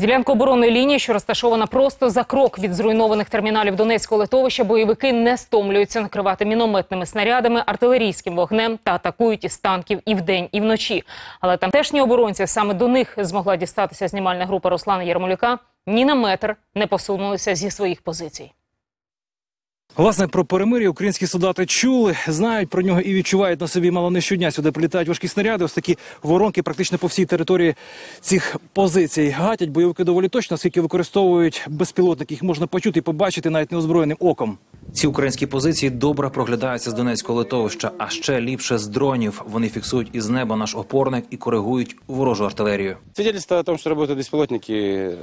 Ділянку оборонної лінії, що розташована просто за крок від зруйнованих терміналів Донецького литовища, бойовики не стомлюються накривати мінометними снарядами, артилерійським вогнем та атакують із танків і вдень, і вночі. Але тамтешні оборонці саме до них змогла дістатися знімальна група Руслана Ярмолюка. Ні на метр не посунулися зі своїх позицій. Власне, про перемир'я українські солдати чули, знають про нього і відчувають на собі мало не щодня. Сюди прилітають важкі снаряди. Ось такі воронки практично по всій території цих позицій. Гатять бойовики доволі точно, оскільки використовують безпілотники. Їх можна почути і побачити навіть неозброєним оком. Ці українські позиції добре проглядаються з Донецького литовища, а ще ліпше з дронів. Вони фіксують із неба наш опорник і коригують ворожу артилерію. Свидетельство о том, что работают беспилотники, э,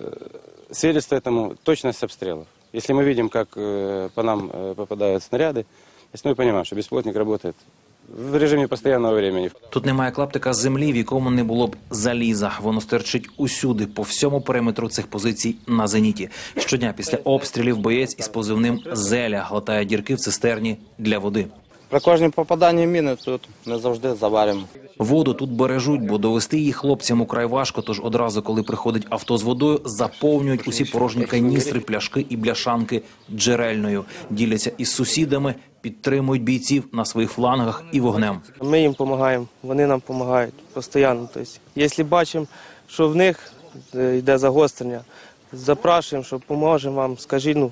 свидетельство этому точность обстрелов. Если мы видим, как э, по нам э, попадают снаряды, если мы понимаем, что беспилотник работает в режиме постоянного времени. Тут немає клаптика землі, в якому не було б заліза. Воно стерчить усюди, по всьому периметру цих позицій на зеніті. Щодня після обстрілів боєць із позивним Зеля глотає дірки в цистерні для води. При кожному попаданні міни тут ми завжди заваримо. Воду тут бережуть, бо довести її хлопцям украй важко. Тож одразу, коли приходить авто з водою, заповнюють усі порожні каністри, пляшки і бляшанки джерельною. Діляться із сусідами, підтримують бійців на своїх флангах і вогнем. Ми їм допомагаємо, вони нам допомагають постійно. Тобто, якщо бачимо, що в них е, йде загострення, запрошуємо, що поможемо вам, скажіть, ну,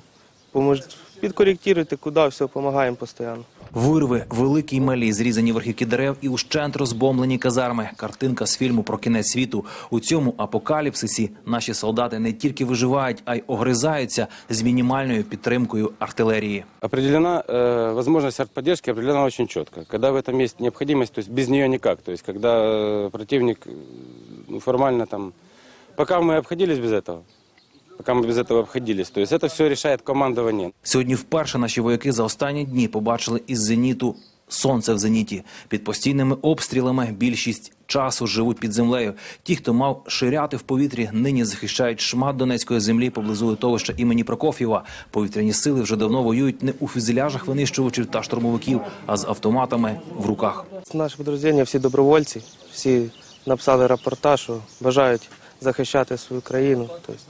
помож... підкоректуйте, куди, все, допомагаємо постійно. Вирви, великі й малі, зрізані верхівки дерев і ущент розбомблені казарми. Картинка з фільму про кінець світу. У цьому апокаліпсисі наші солдати не тільки виживають, а й огризаються з мінімальною підтримкою артилерії. Определена э, возможность артподдержки определена очень четко. Когда в этом есть необходимость, то есть без нее никак. То есть когда э, противник э, ну, формально там... Пока мы обходились без этого, пока мы без этого обходились, то есть это все решает командование. Сьогодні вперше наші вояки за останні дні побачили із зеніту сонце в зеніті. Під постійними обстрілами більшість часу живуть під землею. Ті, хто мав ширяти в повітрі, нині захищають шмат донецької землі поблизу литовища імені Прокоф'єва. Повітряні сили вже давно воюють не у фюзеляжах винищувачів та штурмовиків, а з автоматами в руках. Наше підрозділення всі добровольці, всі написали рапорта, що бажають захищати свою країну. Тобто,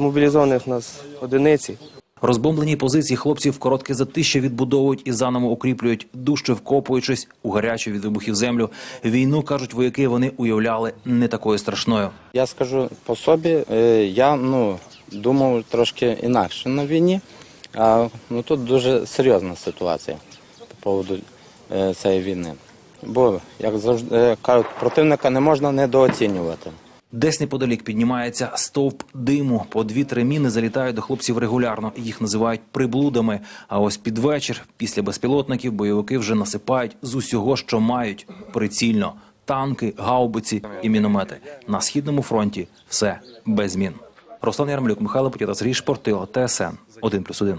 мобілізованих у нас одиниці. Розбомблені позиції хлопців коротке затища відбудовують і заново укріплюють, дужче вкопуючись у гарячу від вибухів землю. Війну кажуть вояки, вони уявляли не такою страшною. Я скажу по собі, е, я ну, думав трошки інакше на війні. А ну, тут дуже серйозна ситуація по поводу е, цієї війни. Бо, як завжди е, кажуть, противника не можна недооцінювати. Десь неподалік піднімається стовп диму. По дві-три міни залітають до хлопців регулярно. Їх називають приблудами. А ось під вечір, після безпілотників, бойовики вже насипають з усього, що мають прицільно: танки, гаубиці і міномети. На східному фронті все без змін. Руслан Ярмлюк, Михайло Путєта, Сергій Шпортило, ТСН 1+,1.